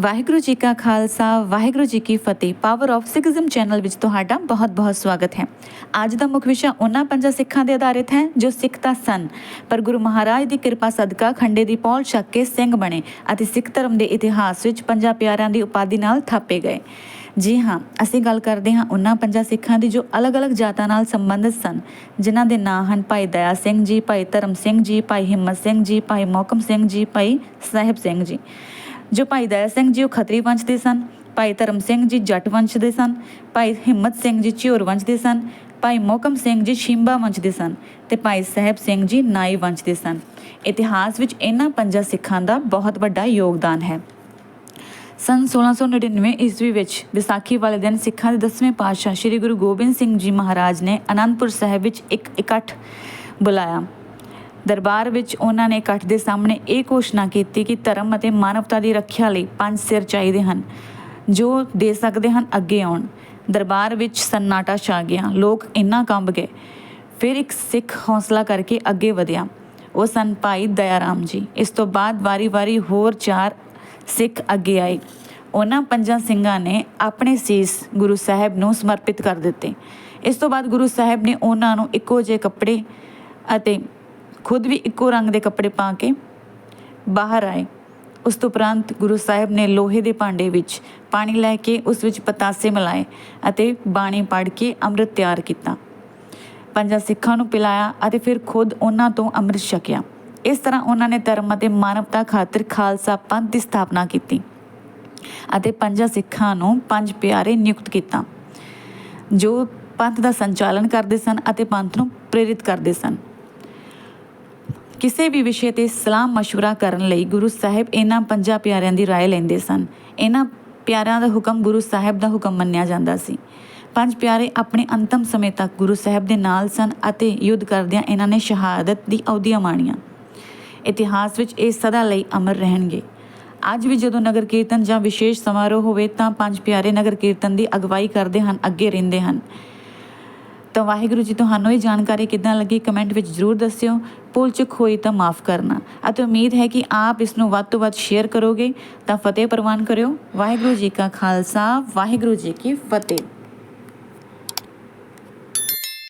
ਵਾਹਿਗੁਰੂ ਜੀ ਕਾ ਖਾਲਸਾ, ਵਾਹਿਗੁਰੂ ਜੀ ਕੀ ਫਤਿਹ। Power of Sikhism channel ਵਿੱਚ ਤੁਹਾਡਾ ਬਹੁਤ-ਬਹੁਤ ਸਵਾਗਤ ਹੈ। ਅੱਜ ਦਾ ਮੁੱਖ ਵਿਸ਼ਾ ਉਹਨਾਂ ਪੰਜਾਂ ਸਿੱਖਾਂ ਦੇ ਆਧਾਰਿਤ ਹੈ ਜੋ ਸਿੱਖ ਤਾਂ ਸਨ, ਪਰ ਗੁਰੂ ਮਹਾਰਾਜ ਦੀ ਕਿਰਪਾ ਸਦਕਾ ਖੰਡੇ ਦੀ ਪੌਲ ਛੱਕ ਕੇ ਸਿੰਘ ਬਣੇ ਅਤੇ ਸਿੱਖ ਧਰਮ ਦੇ ਇਤਿਹਾਸ ਵਿੱਚ ਪੰਜਾਂ ਪਿਆਰਿਆਂ ਦੀ ਉਪਾਧੀ ਨਾਲ ਥਾਪੇ ਗਏ। ਜੀ ਹਾਂ, ਅਸੀਂ ਗੱਲ ਕਰਦੇ ਹਾਂ ਉਹਨਾਂ ਪੰਜਾਂ ਸਿੱਖਾਂ ਦੀ ਜੋ ਅਲੱਗ-ਅਲੱਗ ਜਾਤਾਂ ਨਾਲ ਸੰਬੰਧਿਤ ਸਨ, ਜਿਨ੍ਹਾਂ ਦੇ ਨਾਂ ਹਨ ਭਾਈ ਦਇਆ ਸਿੰਘ ਜੀ, ਭਾਈ ਧਰਮ ਸਿੰਘ ਜੀ, ਭਾਈ ਹਿੰਮਤ ਸਿੰਘ ਜੀ, ਭਾਈ ਮੋਹਕਮ ਸਿੰਘ ਜੀ, ਭਾਈ ਸਾਹਿਬ ਸਿੰਘ ਜੀ। ਜੋ ਭਾਈ ਦਇਆ ਸਿੰਘ ਜੀ ਉਹ ਖੱਤਰੀ ਵੰਸ਼ ਦੇ ਸਨ, ਭਾਈ ਧਰਮ ਸਿੰਘ ਜੀ ਜੱਟ ਵੰਸ਼ ਦੇ ਸਨ, ਭਾਈ ਹਿੰਮਤ ਸਿੰਘ ਜੀ ਝਿਉਰ ਵੰਸ਼ ਦੇ ਸਨ, ਭਾਈ ਮੋਹਕਮ ਸਿੰਘ ਜੀ ਸ਼ਿੰਬਾ ਵੰਸ਼ ਦੇ ਸਨ ਤੇ ਭਾਈ ਸਾਹਿਬ ਸਿੰਘ ਜੀ ਨਾਈ ਵੰਸ਼ ਦੇ ਸਨ। ਇਤਿਹਾਸ ਵਿੱਚ ਇਹਨਾਂ ਪੰਜਾਂ ਸਿੱਖਾਂ ਦਾ ਬਹੁਤ ਵੱਡਾ ਯੋਗਦਾਨ ਹੈ। ਸਨ 1699 ਈਸਵੀ ਵਿੱਚ ਵਿਸਾਖੀ ਵਾਲੇ ਦਿਨ ਸਿੱਖਾਂ ਦੇ 10ਵੇਂ ਪਾਤਸ਼ਾਹ ਸ੍ਰੀ ਗੁਰੂ ਗੋਬਿੰਦ ਸਿੰਘ ਜੀ ਮਹਾਰਾਜ ਨੇ ਅਨੰਦਪੁਰ ਸਾਹਿਬ ਵਿੱਚ ਇੱਕ ਇਕੱਠ ਬੁਲਾਇਆ। ਦਰਬਾਰ ਵਿੱਚ ਉਹਨਾਂ ਨੇ ਇਕੱਠ ਦੇ ਸਾਹਮਣੇ ਇਹ ਘੋਸ਼ਣਾ ਕੀਤੀ ਕਿ ਧਰਮ ਅਤੇ ਮਾਨਵਤਾ ਦੀ ਰੱਖਿਆ ਲਈ ਪੰਜ ਸਿਰ ਚਾਹੀਦੇ ਹਨ, ਜੋ ਦੇ ਸਕਦੇ ਹਨ ਅੱਗੇ ਆਉਣ। ਦਰਬਾਰ ਵਿੱਚ ਸੰਨਾਟਾ ਛਾ ਗਿਆ, ਲੋਕ ਇੰਨਾ ਕੰਬ ਗਏ। ਫਿਰ ਇੱਕ ਸਿੱਖ ਹੌਸਲਾ ਕਰਕੇ ਅੱਗੇ ਵਧਿਆ। ਉਹ ਸਨ ਭਾਈ ਦਇਆਰਾਮ ਜੀ। ਇਸ ਤੋਂ ਬਾਅਦ ਵਾਰੀ-ਵਾਰੀ ਹੋਰ ਚਾਰ ਸਿੱਖ ਅੱਗੇ ਆਏ। ਉਹਨਾਂ ਪੰਜਾਂ ਸਿੰਘਾਂ ਨੇ ਆਪਣੇ ਸੀਸ ਗੁਰੂ ਸਾਹਿਬ ਨੂੰ ਸਮਰਪਿਤ ਕਰ ਦਿੱਤੇ। ਇਸ ਤੋਂ ਬਾਅਦ ਗੁਰੂ ਸਾਹਿਬ ਨੇ ਉਹਨਾਂ ਨੂੰ ਇੱਕੋ ਜਿਹੇ ਕੱਪੜੇ ਅਤੇ ਖੁਦ ਵੀ ਇੱਕੋ ਰੰਗ ਦੇ ਕੱਪੜੇ ਪਾ ਕੇ ਬਾਹਰ ਆਏ। ਉਸ ਤੋਂ ਉਪਰੰਤ ਗੁਰੂ ਸਾਹਿਬ ਨੇ ਲੋਹੇ ਦੇ ਭਾਂਡੇ ਵਿੱਚ ਪਾਣੀ ਲੈ ਕੇ ਉਸ ਵਿੱਚ ਪਤਾਸੇ ਮਿਲਾਏ ਅਤੇ ਬਾਣੀ ਪੜ੍ਹ ਕੇ ਅੰਮ੍ਰਿਤ ਤਿਆਰ ਕੀਤਾ। ਪੰਜਾਂ ਸਿੱਖਾਂ ਨੂੰ ਪਿਲਾਇਆ ਅਤੇ ਫਿਰ ਖੁਦ ਉਹਨਾਂ ਤੋਂ ਅੰਮ੍ਰਿਤ ਛਕਿਆ। ਇਸ ਤਰ੍ਹਾਂ ਉਹਨਾਂ ਨੇ ਧਰਮ ਅਤੇ ਮਾਨਵਤਾ ਖਾਤਰ ਖਾਲਸਾ ਪੰਥ ਦੀ ਸਥਾਪਨਾ ਕੀਤੀ ਅਤੇ ਪੰਜਾਂ ਸਿੱਖਾਂ ਨੂੰ ਪੰਜ ਪਿਆਰੇ ਨਿਯੁਕਤ ਕੀਤਾ, ਜੋ ਪੰਥ ਦਾ ਸੰਚਾਲਨ ਕਰਦੇ ਸਨ ਅਤੇ ਪੰਥ ਨੂੰ ਪ੍ਰੇਰਿਤ ਕਰਦੇ ਸਨ। ਕਿਸੇ ਵੀ ਵਿਸ਼ੇ ਤੇ ਸਲਾਹ مشورہ ਕਰਨ ਲਈ ਗੁਰੂ ਸਾਹਿਬ ਇਹਨਾਂ ਪੰਜਾਂ ਪਿਆਰਿਆਂ ਦੀ رائے ਲੈਂਦੇ ਸਨ ਇਹਨਾਂ ਪਿਆਰਿਆਂ ਦਾ ਹੁਕਮ ਗੁਰੂ ਸਾਹਿਬ ਦਾ ਹੁਕਮ ਮੰਨਿਆ ਜਾਂਦਾ ਸੀ ਪੰਜ ਪਿਆਰੇ ਆਪਣੇ ਅੰਤਮ ਸਮੇਂ ਤੱਕ ਗੁਰੂ ਸਾਹਿਬ ਦੇ ਨਾਲ ਸਨ ਅਤੇ ਯੁੱਧ ਕਰਦਿਆਂ ਇਹਨਾਂ ਨੇ ਸ਼ਹਾਦਤ ਦੀ ਅਵਧੀਆਂ ਮਾਣੀਆਂ ਇਤਿਹਾਸ ਵਿੱਚ ਇਹ ਸਦਾ ਲਈ ਅਮਰ ਰਹਿਣਗੇ ਅੱਜ ਵੀ ਜਦੋਂ ਨਗਰ ਕੀਰਤਨ ਜਾਂ ਵਿਸ਼ੇਸ਼ ਸਮਾਰੋਹ ਹੋਵੇ ਤਾਂ ਪੰਜ ਪਿਆਰੇ ਨਗਰ ਕੀਰਤਨ ਦੀ ਅਗਵਾਈ ਕਰਦੇ ਹਨ ਅੱਗੇ ਰਹਿੰਦੇ ਹਨ ਤਾਂ ਵਾਹਿਗੁਰੂ ਜੀ ਤੁਹਾਨੂੰ ਇਹ ਜਾਣਕਾਰੀ ਕਿੱਦਾਂ ਲੱਗੀ ਕਮੈਂਟ ਵਿੱਚ ਜ਼ਰੂਰ ਦੱਸਿਓ। ਭੁੱਲ ਚੁੱਕ ਹੋਈ ਤਾਂ ਮਾਫ ਕਰਨਾ। ਅਤੇ ਉਮੀਦ ਹੈ ਕਿ ਆਪ ਇਸ ਨੂੰ ਵੱਧ ਤੋਂ ਵੱਧ ਸ਼ੇਅਰ ਕਰੋਗੇ, ਤਾਂ ਫਤਿਹ ਪ੍ਰਵਾਨ ਕਰਿਓ। ਵਾਹਿਗੁਰੂ ਜੀ ਕਾ ਖਾਲਸਾ, ਵਾਹਿਗੁਰੂ ਜੀ ਕੀ ਫਤਿਹ।